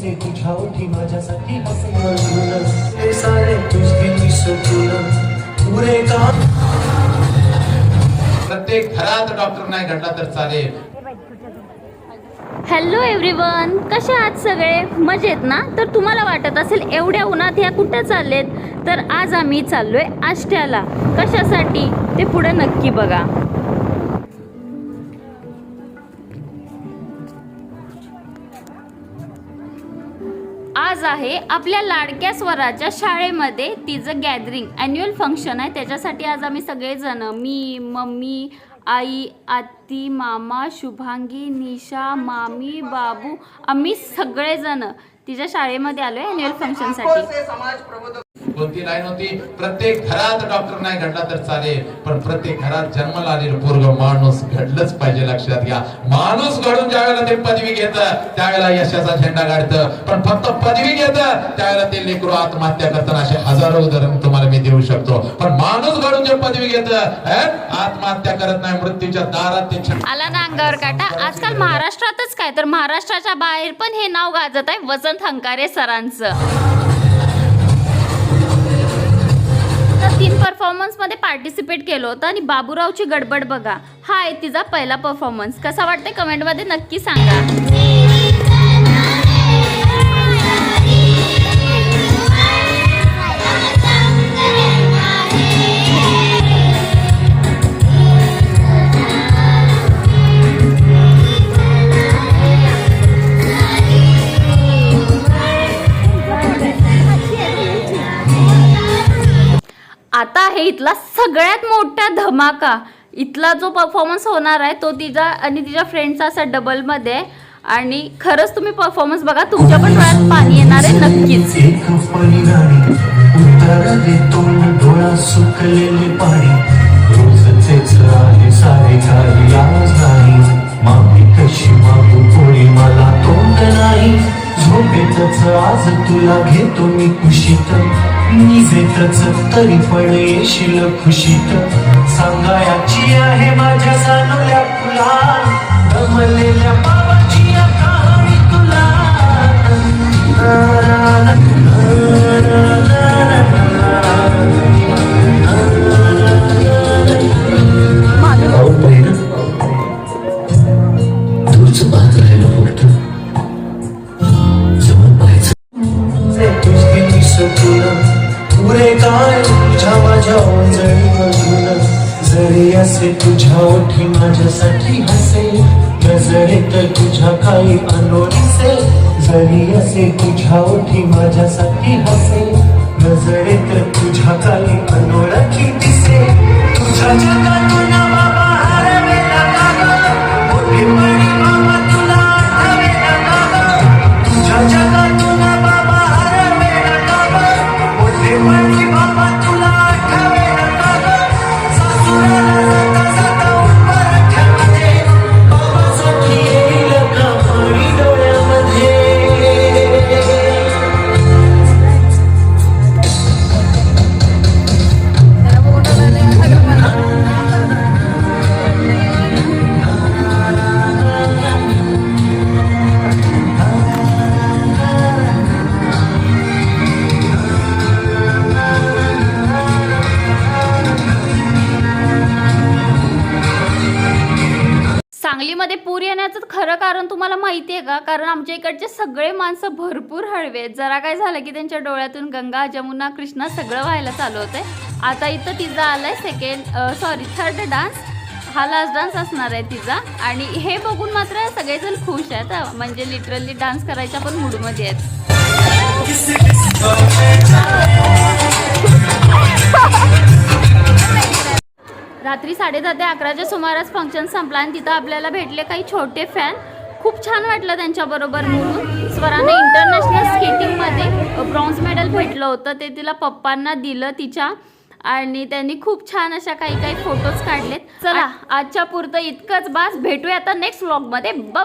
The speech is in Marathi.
असे तुझ्या ओठी माझ्यासाठी हे सारे तुझे पुरे प्रत्येक घरात डॉक्टर नाही घडला तर चालेल. हॅलो एव्हरीवन कसे आहात सगळे? मजेत ना? तर तुम्हाला वाटत असेल एवढ्या उन्हात ह्या कुठं चाललेत? तर आज आम्ही चाललोय आष्ट्याला. कशासाठी? ते पुढे नक्की बघा. आज आहे आपल्या लाडक्या स्वराच्या शाळेमध्ये तिचं गॅदरिंग ॲन्युअल फंक्शन आहे. त्याच्यासाठी आज आम्ही सगळेजण मी मम्मी आई आत्ती मामा शुभांगी निशा मामी बाबू आम्ही सगळेजण तिच्या शाळेमध्ये आलो आहे ॲन्युअल फंक्शनसाठी कोणती लाईन होती? प्रत्येक घरात डॉक्टर नाही घडला तर चालेल पण प्रत्येक घरात जन्माला आलेलं पोरग माणूस घडलंच पाहिजे लक्षात घ्या. माणूस घडून ज्यावेळेला ते पदवी घेत त्यावेळेला यशाचा झेंडा काढतं पण फक्त पदवी घेत त्यावेळेला ते लेकरू आत्महत्या करताना असे हजारो उदाहरण तुम्हाला मी देऊ शकतो. पण माणूस घडून जे पदवी घेत आत्महत्या करत नाही मृत्यूच्या दारात ते आला ना अंगावर काटा. आजकाल महाराष्ट्रातच काय? तर महाराष्ट्राच्या बाहेर पण हे नाव गाजत आहे वसंत हंकारे सरांचं. तर तीन परफॉर्मन्समध्ये पार्टिसिपेट केलं होतं आणि बाबूरावची गडबड बघा. हा आहे तिचा पहिला परफॉर्मन्स कसा वाटतंय? कमेंटमध्ये नक्की सांगा. आहे इथला सगळ्यात मोठा धमाका. इथला जो परफॉर्मन्स होणार आहे तो तिचा आणि तिच्या फ्रेंडचा असा डबलमध्ये आणि खरंच तुम्ही परफॉर्मन्स बघा तुमच्या पण डोळ्यात पाणी येणार आहे नक्कीच. आज मामी कशी मागू पोळी मला तोंड नाही. झोपेतच आज तुला घेतो मी कुशीत. निजेतच तरी पण येशील खुशीत. सांगायाची आहे माझ्या जाणवल्या फुला दमलेल्या बाबाची या कहाणी तुला. भाऊ बहिण पुरे काय तुझ्या माझ्या ओंजळीमधून जरी असे तुझ्या ओठी माझ्यासाठी हसे। नजरेत तुझ्या काही से। जरी असे तुझ्या ओठी माझ्यासाठी हसे। नजरेत सांगलीमध्ये पूर येण्याचं खरं कारण तुम्हाला माहिती आहे का? कारण आमच्या इकडचे सगळे माणसं भरपूर हळवे आहेत. जरा काय झालं की त्यांच्या डोळ्यातून गंगा जमुना कृष्णा सगळं व्हायला चालू होतंय. आता इथं तिचा आलाय सेकंड सॉरी थर्ड डान्स हा लास्ट डान्स असणार आहे तिचा. आणि हे बघून मात्र सगळेजण खुश आहेत. म्हणजे लिटरली डान्स करायच्या पण मूडमध्ये आहेत. रात्री साडेदहा ते अकराच्या सुमारास फंक्शन संपला आणि तिथं आपल्याला भेटले काही छोटे फॅन खूप छान वाटलं त्यांच्याबरोबर म्हणून स्वराने इंटरनॅशनल स्केटिंगमध्ये ब्रॉन्झ मेडल भेटलं होतं. ते तिला पप्पांना दिलं तिच्या आणि त्यांनी खूप छान अशा काही काही फोटोज काढलेत. चला. आजच्या पुरतं इतकंच बास. भेटूया आता नेक्स्ट व्लॉगमध्ये बाय